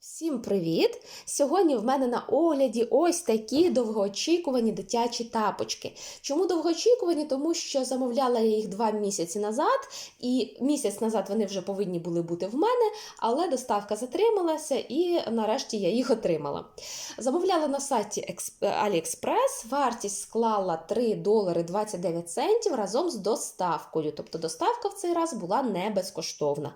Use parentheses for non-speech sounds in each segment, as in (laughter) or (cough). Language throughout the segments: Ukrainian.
Всім привіт! Сьогодні в мене на огляді ось такі довгоочікувані дитячі тапочки. Чому довгоочікувані? Тому що замовляла я їх два місяці назад, і місяць назад вони вже повинні були бути в мене, але доставка затрималася і нарешті я їх отримала. Замовляла на сайті AliExpress, вартість склала 3 долари 29 центів разом з доставкою. Тобто доставка в цей раз була не безкоштовна.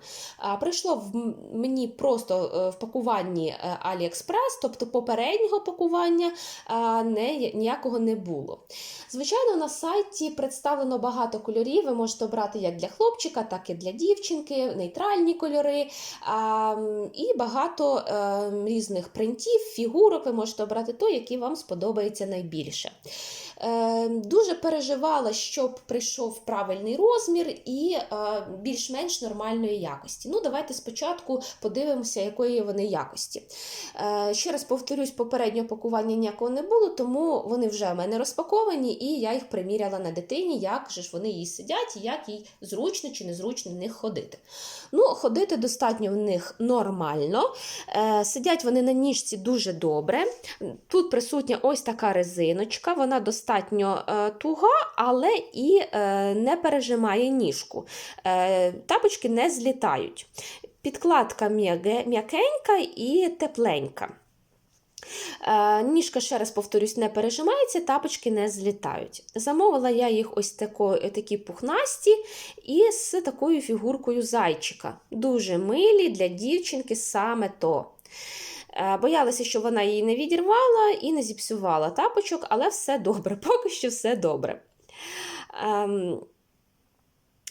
Прийшло в мені просто е, в пакуванні е, AliExpress, тобто попереднього пакування не, ніякого не було. Звичайно, на сайті представлено багато кольорів. Ви можете обрати як для хлопчика, так і для дівчинки, нейтральні кольори. І багато е, різних принтів, фігурок. Ви можете обрати той, який вам сподобається найбільше. Е, Дуже переживала, щоб прийшов правильний розмір і е, більш-менш нормальної якості. Ну, давайте спочатку подивимося, якої вони якості. Е, Ще раз повторюсь, попереднього пакування ніякого не було, тому вони вже в мене розпаковані, і я їх приміряла на дитині, як же ж вони їй сидять, і як їй зручно чи незручно в них ходити. Ну, ходити достатньо в них нормально. Сидять вони на ніжці дуже добре. Тут присутня ось така резиночка, вона достатньо е, туга, але і е, не пережимає ніжку. Е, тапочки не злітають. Підкладка м'якенька і тепленька. Ніжка, ще раз повторюсь, не пережимається, тапочки не злітають. Замовила я їх ось тако, такі пухнасті і з такою фігуркою зайчика. Дуже милі для дівчинки саме то. Е, Боялася, що вона її не відірвала і не зіпсувала тапочок, але все добре, (laughs) поки що все добре. Ем,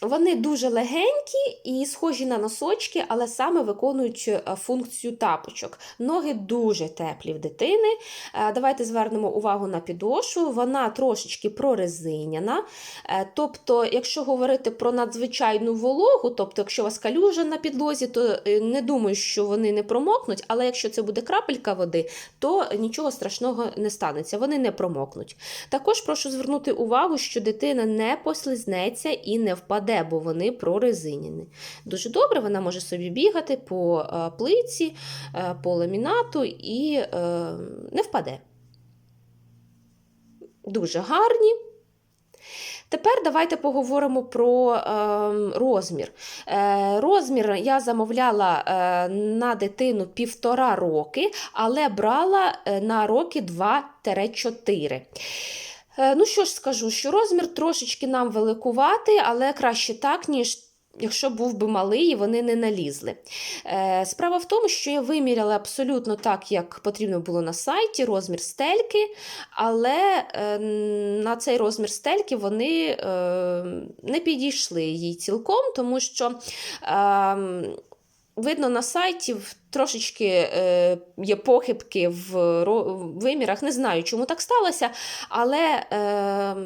вони дуже легенькі і схожі на носочки, але саме виконують е, функцію тапочок. Ноги дуже теплі в дитини. Е, Давайте звернемо увагу на підошву. Вона трошечки прорезиняна. Е, Тобто, якщо говорити про надзвичайну вологу, тобто, якщо у вас калюжа на підлозі, то не думаю, що вони не промокнуть, але якщо це буде крапелька води, то нічого страшного не станеться, вони не промокнуть. Також прошу звернути увагу, що дитина не послизнеться і не впаде, бо вони прорезиняні. Дуже добре, вона може собі бігати по е, плиці, е, по ламінату і е, не впаде. Дуже гарні. Тепер давайте поговоримо про е, розмір. Е, розмір я замовляла е, на дитину півтора роки, але брала на роки 2-4. Е, Ну що ж скажу, що розмір трошечки нам великуватий, але краще так, ніж. Якщо був би малий, і вони не налізли. Е, справа в тому, що я виміряла абсолютно так, як потрібно було на сайті, розмір стельки, але е, на цей розмір стельки вони не підійшли їй цілком, тому що. Е, Видно, на сайті трошечки е, є похибки в вимірах. Не знаю, чому так сталося, але е,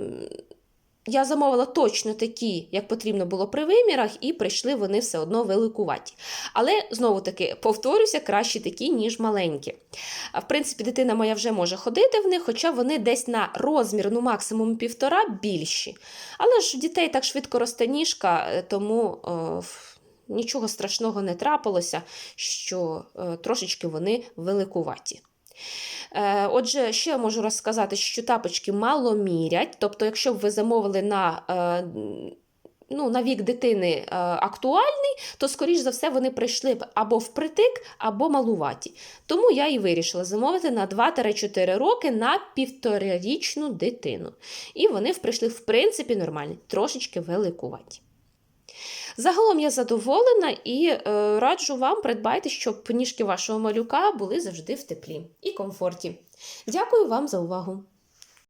я замовила точно такі, як потрібно було при вимірах, і прийшли вони все одно великуваті. Але знову таки повторюся, краще такі, ніж маленькі. В принципі, дитина моя вже може ходити в них, хоча вони десь на розмір, ну максимум півтора більші. Але ж у дітей так швидко росте ніжка, е, тому. е, в- Нічого страшного не трапилося, що е, трошечки вони великуваті. Е, Отже, ще можу розказати, що тапочки мало мірять. Тобто, якщо б ви замовили на, е, ну, на вік дитини актуальний, то, скоріш за все, вони прийшли б або впритик, або малуваті. Тому я і вирішила замовити на 2-4 роки на півторарічну дитину. І вони прийшли, в принципі, нормальні, трошечки великуваті. Загалом я задоволена і е, раджу вам придбайте, щоб ніжки вашого малюка були завжди в теплі і комфорті. Дякую вам за увагу!